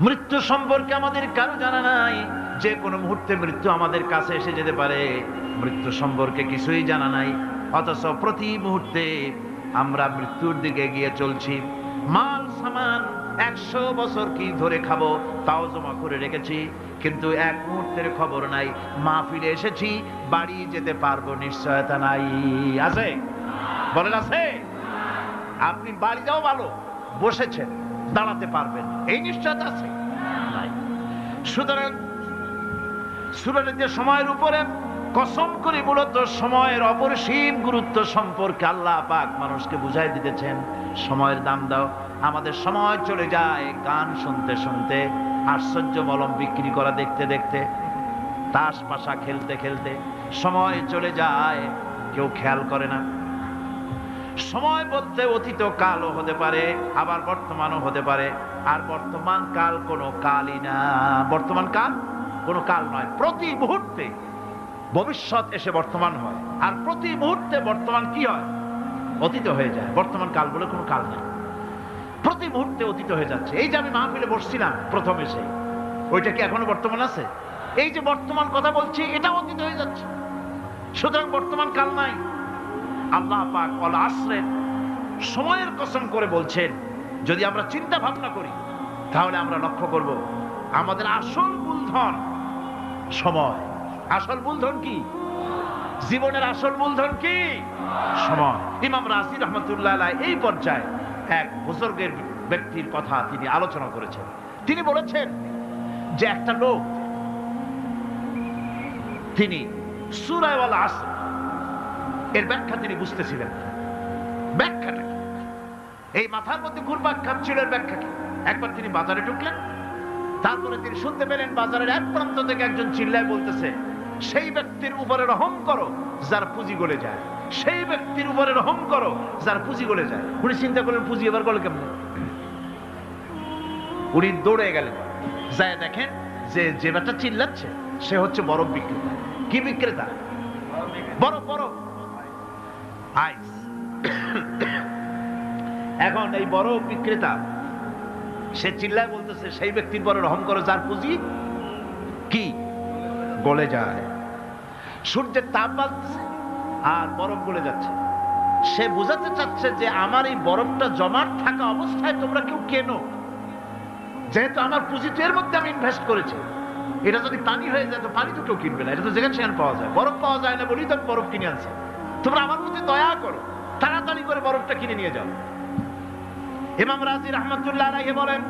মৃত্যু সম্পর্কে আমাদের কারও জানা নাই। যে কোনো মুহূর্তে মৃত্যু আমাদের কাছে এসে যেতে পারে। মৃত্যু সম্পর্কে কিছুই জানা নাই। অথচ প্রতি মুহূর্তে আমরা মৃত্যুর দিকে গিয়ে চলছি। মাল, সামান, একশো বছর কি ধরে খাব তাও জমা করে রেখেছি। কিন্তু এক মুহূর্তের খবর নাই। মা ফিরে এসেছি। বাড়ি যেতে পারব নিশ্চয়তা নাই। আছে? বলেন, আছে? আপনি বাড়ি যাও ভালো। বসেছেন। দাঁড়াতে পারবেন। এই নিশ্চয়তা আছে? সুতরাং সুরানিতে সময়ের উপরে কসম করে মূলত সময়ের অপরিসীম গুরুত্ব সম্পর্কে আল্লাহ পাক মানুষকে বুঝাই দিতেছেন। সময়ের দাম দাও। আমাদের সময় চলে যায় গান শুনতে শুনতে, আশ্চর্য মলম বিক্রি করা দেখতে দেখতে, তাস পাশা খেলতে খেলতে সময় চলে যায়, কেউ খেয়াল করে না। সময় বলতে অতীত কালও হতে পারে, আবার বর্তমানও হতে পারে। আর বর্তমান কাল কোনো কালই না। বর্তমান কাল কোনো কাল নয়, প্রতি মুহূর্তে ভবিষ্যৎ এসে বর্তমান হয়। আর প্রতি মুহূর্তে বর্তমান কি হয়? অতীত হয়ে যায়। বর্তমান কাল বলে কোনো কাল নেই। প্রতি মুহূর্তে অতীত হয়ে যাচ্ছে। এই যে আমি মাহফিলে বসছিলাম প্রথম এসে, ওইটা কি এখনও বর্তমান আছে? এই যে বর্তমান কথা বলছি, এটা অতীত হয়ে যাচ্ছে। সুতরাং বর্তমান কাল নাই। আল্লাহ পাক অল আসরেন সময়ের কসম করে বলছেন, যদি আমরা চিন্তা ভাবনা করি, তাহলে আমরা লক্ষ্য করব আমাদের আসল মূলধন সময়। আসল মূলধন কি? জীবনের আসল মূলধন কি? সময়। ইমাম রাজি রহমতুল্লাহ এই পর্যায়ে এক বুজুর্গের ব্যক্তির কথা তিনি আলোচনা করেছেন। তিনি বলেছেন যে একটা লোক, তিনি সুরায়ওয়ালা আসর এর ব্যাখ্যা তিনি বুঝতেছিলেন ব্যাখ্যাটা এই মাথার মধ্যে ঘুরপাক খাচ্ছিল এর ব্যাখ্যা কি? একবার তিনি বাজারে ঢুকলেন, তারপরে তিনি শুনতে পেলেন বাজারের এক প্রান্ত থেকে একজন চিল্লায় বলতেছে, সেই ব্যক্তির উপরে রহম করো, যার পুঁজি গলে যায়। সেই ব্যক্তির উপরে রহম করো, যার পুঁজি গলে যায়। উনি চিন্তা করলেন, পুঁজি এবার গলে কেমন? উনি দৌড়ে গেলেন। যায় দেখেন যে যে ব্যাটা চিল্লাচ্ছে, সে হচ্ছে বরফ বিক্রেতা। কি বিক্রেতা? বরফ বরফ। আইস। এখন এই বড় বিক্রেতা, সে চিল্লায় বলতেছে, সেই ব্যক্তির পরে রহম করো যার পুঁজি কি? গলে যায়। সূর্যের তাপ বাড়তেছে আর বরফ গলে যাচ্ছে। সে বোঝাতে চাচ্ছে যে আমার এই বরফটা জমাট থাকা অবস্থায় তোমরা কেউ কেন। যেহেতু আমার পুঁজি তো এর মধ্যে আমি ইনভেস্ট করেছি। এটা যদি পানি হয়ে যায়, তো পানি তো কেউ কিনবে না। এটা তো যেখানে সেখানে পাওয়া যায়। বরফ পাওয়া যায় না বলেই তো বরফ কিনে আনছি। তোমরা আমার প্রতি দয়া করো, তাড়াতাড়ি করে বরফটা কিনে নিয়ে যাও। ইমাম রাজি রহমতুল্লাহ বলেন